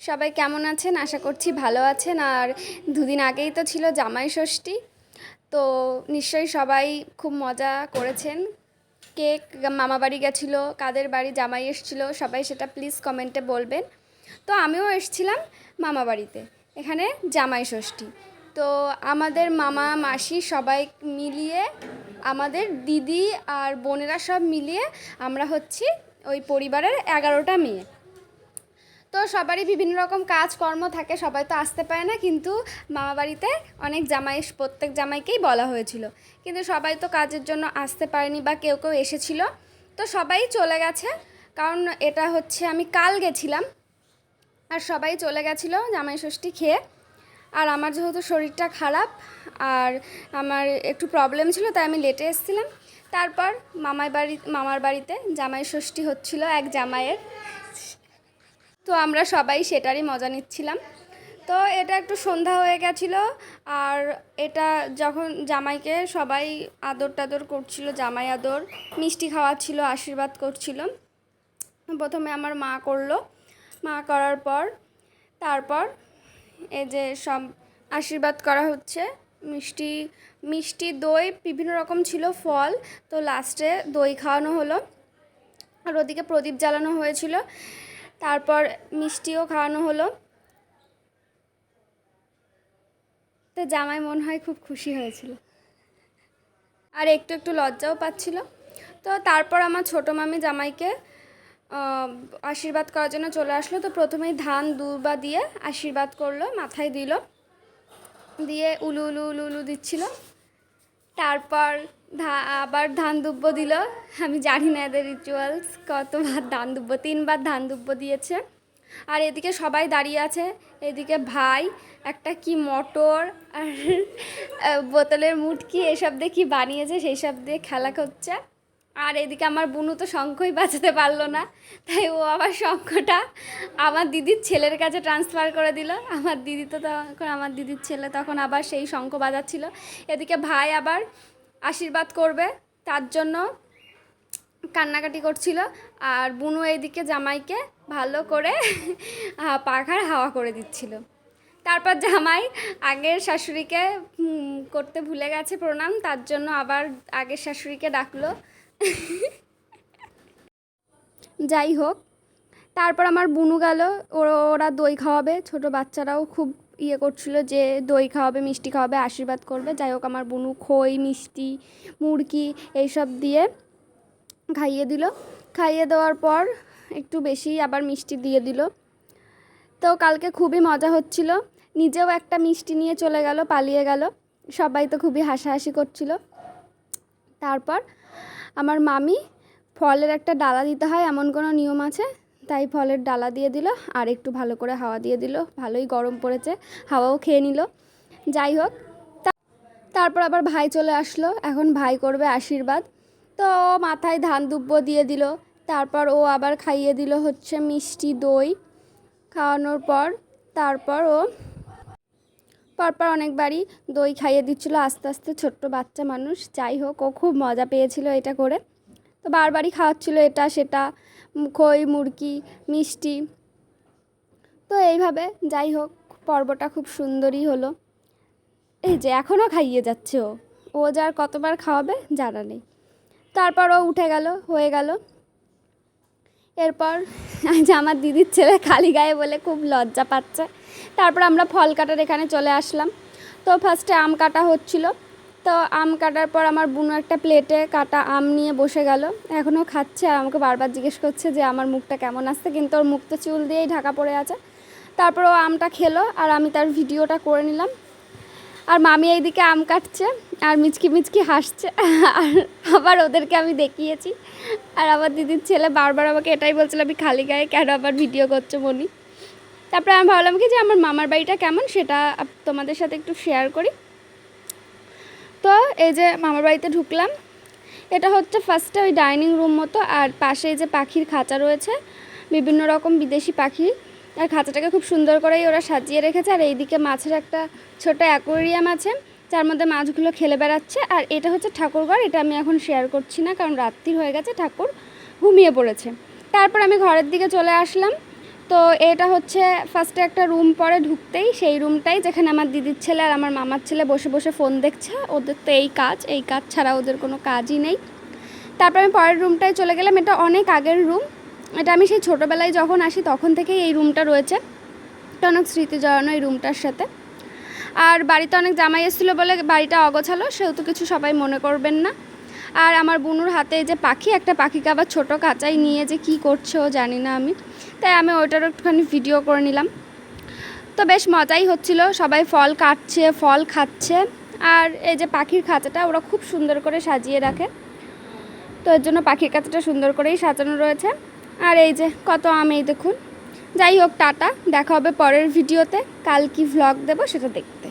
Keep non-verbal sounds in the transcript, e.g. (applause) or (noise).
সবাই কেমন আছেন? আশা করছি ভালো আছেন। আর দুদিন আগেই তো ছিল জামাই ষষ্ঠী। তো নিশ্চয়ই সবাই খুব মজা করেছেন। কেক মামা বাড়ি গেছিল? কাদের বাড়ি জামাই এসেছিল? সবাই সেটা প্লিজ কমেন্টে বলবেন। তো আমিও এসেছিলাম মামা বাড়িতে এখানে জামাই ষষ্ঠী। তো আমাদের মামা, মাসি সবাই মিলিয়ে, আমাদের দিদি আর বোনেরা সব মিলিয়ে আমরা হচ্ছি ওই পরিবারের এগারোটা মেয়ে। তো সবারই বিভিন্ন রকম কাজকর্ম থাকে, সবাই তো আসতে পারে না, কিন্তু মামা বাড়িতে অনেক জামাই, প্রত্যেক জামাইকেই বলা হয়েছিল। কিন্তু সবাই তো কাজের জন্য আসতে পারেনি বা কেউ কেউ এসেছিল। তো সবাই চলে গেছে, কারণ এটা হচ্ছে আমি কাল গেছিলাম। আর সবাই চলে গেছিল জামাই ষষ্ঠী খেয়ে। আর আমার যেহেতু শরীরটা খারাপ, আর আমার একটু প্রবলেম ছিল, তাই আমি লেটে এসেছিলাম। তারপর মামার বাড়ি, মামার বাড়িতে জামাই ষষ্ঠী হচ্ছিল এক জামাইয়ের। তো আমরা সবাই সেটারই মজা নিচ্ছিলাম। তো এটা একটু সন্ধ্যা হয়ে গেছিল আর এটা যখন জামাইকে সবাই আদর টাদর করছিল, জামাই আদর, মিষ্টি খাওয়াচ্ছিল, আশীর্বাদ করছিল। প্রথমে আমার মা করল। মা করার পর, তারপর এই যে সব আশীর্বাদ করা হচ্ছে, মিষ্টি মিষ্টি দই বিভিন্ন রকম ছিল, ফল। তো লাস্টে দই খাওয়ানো হলো। আর ওদিকে প্রদীপ জ্বালানো হয়েছিল। তারপর মিষ্টিও খাওয়ানো হলো। তো জামাই মনে হয় খুব খুশি হয়েছিল। আর একটু একটু লজ্জাও পাচ্ছিল। তো তারপর আমার ছোটো মামি জামাইকে আশীর্বাদ করার জন্য চলে আসলো। তো প্রথমেই ধান দুবা দিয়ে আশীর্বাদ করল, মাথায় দিল। দিয়ে উলু উলু উলু উলু দিচ্ছিল। তারপর আবার ধান দুব্ব দিল। আমি জানি না এদের রিচুয়ালস কতবার ধান দুব্ব, তিনবার ধান দুব্ব দিয়েছে। আর এদিকে সবাই দাঁড়িয়ে আছে, এদিকে ভাই, একটা কি মটর, আর বোতলের মুটকি, এসব দিয়ে কি বানিয়েছে, সেই সব দিয়ে খেলা করছে। আর এদিকে আমার বুনু তো শঙ্খই বাজাতে পারল না, তাই ও আবার শঙ্খটা আমার দিদির ছেলের কাছে ট্রান্সফার করে দিল। আমার দিদি তো তখন, আমার দিদির ছেলে তখন আবার সেই শঙ্খ বাজাচ্ছিল। এদিকে ভাই আবার আশীর্বাদ করবে, তার জন্য কান্নাকাটি করছিল। আর বুনু এইদিকে জামাইকে ভালো করে পাখার হাওয়া করে দিচ্ছিল। তারপর জামাই আগের শাশুড়িকে করতে ভুলে গেছে প্রণাম, তার জন্য আবার আগের শাশুড়িকে ডাকলো। (laughs) যাই হোক, তারপর আমার বুনু গেল। ওরা দই খাওয়াবে। ছোট বাচ্চারাও খুব ইয়ে করছিল যে দই খাওয়াবে, মিষ্টি খাওয়াবে, আশীর্বাদ করবে। যাই হোক, আমার বুনু খই, মিষ্টি, মুরগি এইসব দিয়ে খাইয়ে দিল। খাইয়ে দেওয়ার পর একটু বেশি আবার মিষ্টি দিয়ে দিল। তো কালকে খুবই মজা হচ্ছিল। নিজেও একটা মিষ্টি নিয়ে চলে গেল, পালিয়ে গেল। সবাই তো খুবই হাসাহাসি করছিল। তারপর আমার মামি ফলের একটা ডালা দিতে হয়, এমন কোনো নিয়ম আছে? তাই ফলের ডালা দিয়ে দিল, আর একটু ভালো করে হাওয়া দিয়ে দিল। ভালোই গরম পড়েছে, হাওয়াও খেয়ে নিল। যাই হোক তারপর আবার ভাই চলে আসলো। এখন ভাই করবে আশীর্বাদ। তো মাথায় ধান দুব্ব দিয়ে দিল। তারপর ও আবার খাইয়ে দিল হচ্ছে মিষ্টি দই। খাওয়ানোর পর তারপর ও পরপর অনেকবারই দই খাইয়ে দিচ্ছিল আস্তে আস্তে ছোট্ট বাচ্চা মানুষ। যাই হোক, ও খুব মজা পেয়েছিল এটা করে। তো বারবারই খাওয়াচ্ছিল এটা, সেটা, খই, মুরগি, মিষ্টি। তো এইভাবে যাই হোক, পর্বটা খুব সুন্দরই হলো। এই যে এখনও খাইয়ে যাচ্ছে ও। ও যার কতবার খাওয়াবে জানা নেই। তারপর ও উঠে গেল, হয়ে গেল। এরপর আজ আমার দিদির ছেলে খালি গায়ে বলে খুব লজ্জা পাচ্ছে। তারপর আমরা ফল কাটার এখানে চলে আসলাম। তো ফার্স্টে আম কাটা হচ্ছিল। তো আম কাটার পর আমার বুনো একটা প্লেটে কাটা আম নিয়ে বসে গেল। এখনও খাচ্ছে আর আমাকে বারবার জিজ্ঞেস করছে যে আমার মুখটা কেমন আসছে। কিন্তু ওর মুখ তো চুল দিয়েই ঢাকা পড়ে আছে। তারপর ও আমটা খেলো আর আমি তার ভিডিওটা করে নিলাম। আর মামি এইদিকে আম কাটছে আর মিচকি মিচকি হাসছে। আর আবার ওদেরকে আমি দেখিয়েছি। আর আমার দিদির ছেলে বারবার আমাকে এটাই বলছিল, আমি খালি গায়ে কেন আবার ভিডিও করছ মনি? তারপরে আমি ভাবলাম কি যে আমার মামার বাড়িটা কেমন সেটা তোমাদের সাথে একটু শেয়ার করি। তো এই যে মামার বাড়িতে ঢুকলাম। এটা হচ্ছে ফার্স্টে ওই ডাইনিং রুম মতো আর পাশে যে পাখির খাঁচা রয়েছে, বিভিন্ন রকম বিদেশি পাখি। আর খাঁচাটাকে খুব সুন্দর করেই ওরা সাজিয়ে রেখেছে। আর এইদিকে মাছের একটা ছোট অ্যাকোয়ারিয়াম আছে, যার মধ্যে মাছগুলো খেলে বেড়াচ্ছে। আর এটা হচ্ছে ঠাকুরঘর এটা আমি এখন শেয়ার করছি না, কারণ রাত্রি হয়ে গেছে, ঠাকুর ঘুমিয়ে পড়েছে। তারপর আমি ঘরের দিকে চলে আসলাম। তো এটা হচ্ছে ফার্স্টে একটা রুম পরে ঢুকতেই, সেই রুমটাই যেখানে আমার দিদির ছেলে আর আমার মামার ছেলে বসে বসে ফোন দেখছে। ওদের তো এই কাজ এই কাজ ছাড়া ওদের কোনো কাজই নেই। তারপর আমি পরের রুমটায় চলে গেলাম। এটা অনেক আগের রুম এটা আমি সেই ছোটোবেলায় যখন আসি তখন থেকেই এই রুমটা রয়েছে। এটা অনেক স্মৃতি জড়ানো এই রুমটার সাথে। আর বাড়িতে অনেক জামাই এসেছিল বলে বাড়িটা অগোছালো, সেহেতু কিছু সবাই মনে করবেন না। আর আমার বুনুর হাতে যে পাখি, একটা পাখিকে আবার ছোটো কাঁচাই নিয়ে যে কী করছে ও জানি না আমি। তাই আমি ওইটারও একটুখানি ভিডিও করে নিলাম। তো বেশ মজাই হচ্ছিল, সবাই ফল কাটছে, ফল খাচ্ছে। আর এই যে পাখির খাঁচাটা ওরা খুব সুন্দর করে সাজিয়ে রাখে। তো এর জন্য পাখির খাঁচাটা সুন্দর করেই সাজানো রয়েছে। আর এই যে, কত আম এই দেখুন। যাই হোক, টাটা। দেখা হবে পরের ভিডিওতে। কাল কি ভ্লগ দেবো সেটা দেখতে।